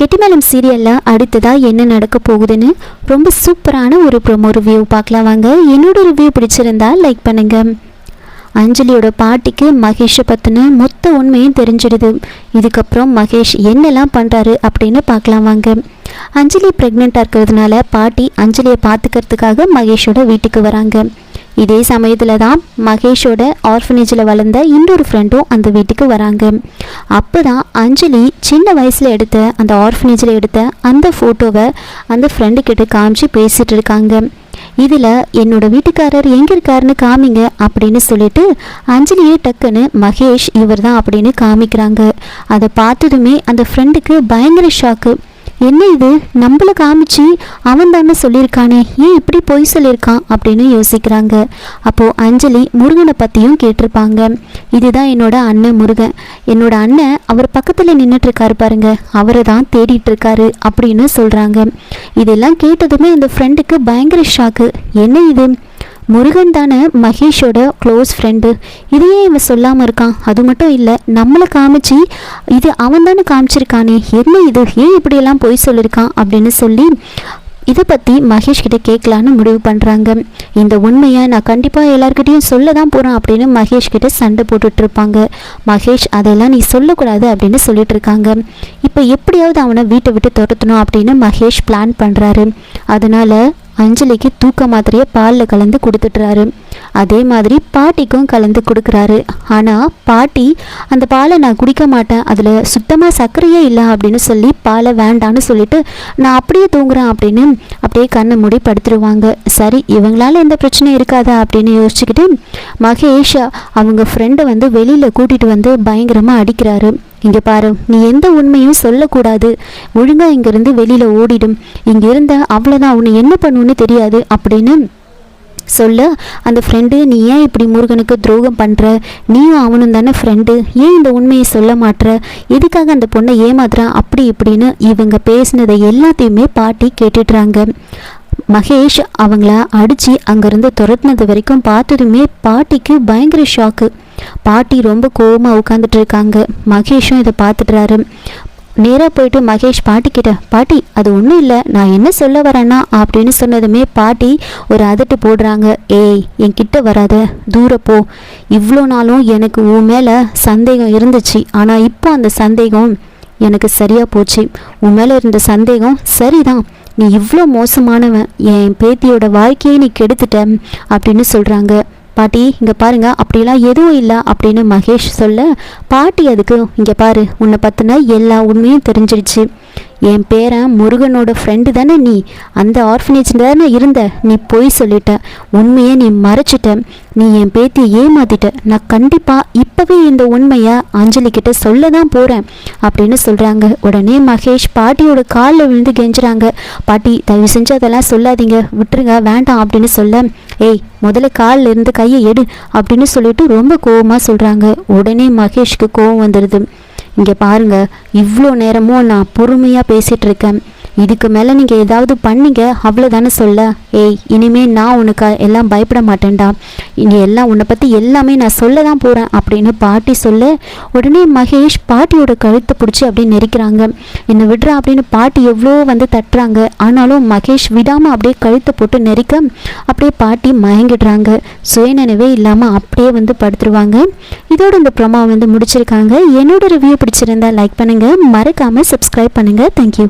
கெட்டிமேளம் சீரியலில் அடுத்ததாக என்ன நடக்க போகுதுன்னு ரொம்ப சூப்பரான ஒரு ப்ரொமோ ரிவ்யூ பார்க்கலாம் வாங்க. என்னோட ரிவ்யூ பிடிச்சிருந்தா லைக் பண்ணுங்கள் அஞ்சலியோட பாட்டிக்கு மகேஷை பற்றின மொத்த உண்மையும் தெரிஞ்சிடுது. இதுக்கப்புறம் மகேஷ் என்னெல்லாம் பண்ணுறாரு அப்படின்னு பார்க்கலாம் வாங்க. அஞ்சலி ப்ரெக்னெண்ட்டாக இருக்கிறதுனால பாட்டி அஞ்சலியை பார்த்துக்கிறதுக்காக மகேஷோட வீட்டுக்கு வராங்க. இதே சமயத்தில் தான் மகேஷோட ஆர்ஃபனேஜில் வளர்ந்த இன்னொரு ஃப்ரெண்டும் அந்த வீட்டுக்கு வராங்க. அப்போ தான் அஞ்சலி சின்ன வயசில் எடுத்த அந்த ஆர்ஃபனேஜில் எடுத்த அந்த ஃபோட்டோவை அந்த ஃப்ரெண்டு கிட்ட காமிச்சு பேசிகிட்டு இருக்காங்க. இதில் என்னோட வீட்டுக்காரர் எங்கே இருக்காருன்னு காமிங்க அப்படின்னு சொல்லிட்டு அஞ்சலியே டக்குன்னு மகேஷ் இவர் தான் அப்படின்னு காமிக்கிறாங்க. அதை பார்த்ததுமே அந்த ஃப்ரெண்டுக்கு பயங்கர ஷாக்கு என்ன இது? நம்மள காமிச்சு அவன் தானே சொல்லியிருக்கானே ஏன் இப்படி பொய் சொல்லியிருக்கான் அப்படின்னு யோசிக்கிறாங்க. அப்போது அஞ்சலி முருகனை பற்றியும் கேட்டிருப்பாங்க. இதுதான் என்னோட அண்ணன் முருகன். என்னோட அண்ணன் அவர் பக்கத்தில் நின்றுட்டுருக்காரு பாருங்க அவரை தான் தேடிட்டு இருக்காரு அப்படின்னு சொல்கிறாங்க இதெல்லாம் கேட்டதுமே அந்த ஃப்ரெண்டுக்கு பயங்கர ஷாக்கு என்ன இது? முருகன் தானே மகேஷோட க்ளோஸ் ஃப்ரெண்டு இதையே இவன் சொல்லாமல் இருக்கான். அது மட்டும் இல்லை நம்மளை காமிச்சு இது அவன் தானே காமிச்சிருக்கானே என்ன இது? ஏன் இப்படியெல்லாம் பொய் சொல்லியிருக்கான் அப்படின்னு சொல்லி இதை பற்றி மகேஷ் கிட்ட கேட்கலான்னு முடிவு பண்ணுறாங்க இந்த உண்மையை நான் கண்டிப்பாக எல்லாருக்கிட்டையும் சொல்ல தான் போகிறேன் அப்படின்னு மகேஷ் கிட்ட சண்டை போட்டுட்டு இருப்பாங்க. மகேஷ் அதெல்லாம் நீ சொல்லக்கூடாது அப்படின்னு சொல்லிட்டு இருக்காங்க. இப்போ எப்படியாவது அவனை வீட்டை விட்டு துரத்தணும் அப்படின்னு மகேஷ் பிளான் பண்ணுறாரு அதனால் அஞ்சலிக்கு தூக்க மாத்திரையை பாலில் கலந்து கொடுத்துட்றாரு. அதே மாதிரி பாட்டிக்கும் கலந்து கொடுக்குறாரு. ஆனால் பாட்டி அந்த பாலை நான் குடிக்க மாட்டேன். அதில் சுத்தமாக சர்க்கரையே இல்லை அப்படின்னு சொல்லி பாலை வேண்டான்னு சொல்லிட்டு நான் அப்படியே தூங்குறேன் அப்படின்னு அப்படியே கண்ணை மூடி படுத்துருவாங்க. சரி இவங்களால எந்த பிரச்சனையும் இருக்காதா அப்படின்னு யோசிச்சுக்கிட்டு மகேஷ் அவங்க ஃப்ரெண்டை வந்து வெளியில் கூட்டிகிட்டு வந்து பயங்கரமாக அடிக்கிறாரு. இங்கே பாரு நீ எந்த உண்மையும் சொல்லக்கூடாது. ஒழுங்காக இங்கேருந்து வெளியில் ஓடிடும். இங்கே இருந்த அவ்வளோதான் உன்னை என்ன பண்ணுன்னு தெரியாது அப்படின்னு சொல்ல அந்த ஃப்ரெண்டு நீ ஏன் இப்படி முருகனுக்கு துரோகம் பண்ணுற நீயும் அவனும் தானே ஃப்ரெண்டு ஏன் இந்த உண்மையை சொல்ல மாட்டுற எதுக்காக அந்த பொண்ணை ஏமாத்துறான் அப்படி இப்படின்னு இவங்க பேசினதை எல்லாத்தையுமே பாட்டி கேட்டுடுறாங்க. மகேஷ் அவங்கள அடித்து அங்கேருந்து துரத்துனது வரைக்கும் பார்த்ததுமே பாட்டிக்கு பயங்கர ஷாக்கு பாட்டி ரொம்ப கோவமாக உட்காந்துட்டு இருக்காங்க. மகேஷும் இதை பார்த்துட்றாரு. நேராக போயிட்டு மகேஷ் பாட்டி கிட்ட பாட்டி அது ஒன்றும் இல்லை நான் என்ன சொல்ல வரேன்னா? அப்படின்னு சொன்னதுமே பாட்டி ஒரு அதட்டு போடுறாங்க. ஏய் என் கிட்ட வராத தூரப்போ போ. இவ்வளோ நாளும் எனக்கு உன் மேலே சந்தேகம் இருந்துச்சு. ஆனால் இப்போ அந்த சந்தேகம் எனக்கு சரியாக போச்சு. உன் மேலே இருந்த சந்தேகம் சரிதான். நீ இவ்வளோ மோசமானவன். என் பேத்தியோட வாழ்க்கையை நீ கெடுத்துட்ட அப்படின்னு சொல்கிறாங்க பாட்டி இங்கே பாருங்க அப்படிலாம் எதுவும் இல்லை அப்படின்னு மகேஷ் சொல்ல பாட்டி அதுக்கு இங்கே பாரு உன்னை பற்றின எல்லா உண்மையும் தெரிஞ்சிடுச்சு. என் பேரன் முருகனோட ஃப்ரெண்டு தானே நீ? அந்த ஆர்ஃபனேஜில் தானே இருந்த? நீ பொய் சொல்லிட்ட. உண்மையை நீ மறைச்சிட்ட. நீ என் பேத்தியை ஏமாத்திட்ட. நான் கண்டிப்பாக இப்போவே இந்த உண்மையை அஞ்சலி கிட்ட சொல்ல தான் போகிறேன் அப்படின்னு சொல்கிறாங்க உடனே மகேஷ் பாட்டியோட காலில் விழுந்து கெஞ்சுறாங்க. பாட்டி தயவு செஞ்சு அதெல்லாம் சொல்லாதீங்க. விட்டுருங்க வேண்டாம் அப்படின்னு சொல்ல ஏய் முதல்ல காலில் இருந்து கையை எடு அப்படின்னு சொல்லிட்டு ரொம்ப கோவமாக சொல்கிறாங்க உடனே மகேஷ்க்கு கோவம் வந்துடுது இங்கே பாருங்க இவ்வளோ நேரமும் நான் பொறுமையாக பேசிகிட்டு இருக்கேன். இதுக்கு மேலே நீங்கள் ஏதாவது பண்ணீங்க அவ்வளோதானே சொல்ல. ஏய் இனிமே நான் உனக்கு எல்லாம் பயப்பட மாட்டேன்டா. இனி எல்லாம் உன்னை பற்றி எல்லாமே நான் சொல்ல தான் போகிறேன் அப்படின்னு பாட்டி சொல்ல உடனே மகேஷ் பாட்டியோட கழுத்தை பிடிச்சி அப்படியே நெரிக்கிறாங்க. என்னை விடுறா அப்படின்னு பாட்டி எவ்வளோ வந்து தட்டுறாங்க. ஆனாலும் மகேஷ் விடாமல் அப்படியே கழுத்தை போட்டு நெரிக்க அப்படியே பாட்டி மயங்கிடுறாங்க. சுயநினைவே இல்லாமல் அப்படியே வந்து படுத்துருவாங்க. இதோட இந்த ப்ரொமோ வந்து முடிச்சிருக்காங்க. என்னோட ரிவ்யூ பிடிச்சிருந்தா லைக் பண்ணுங்கள் மறக்காமல் சப்ஸ்கிரைப் பண்ணுங்கள் தேங்க்யூ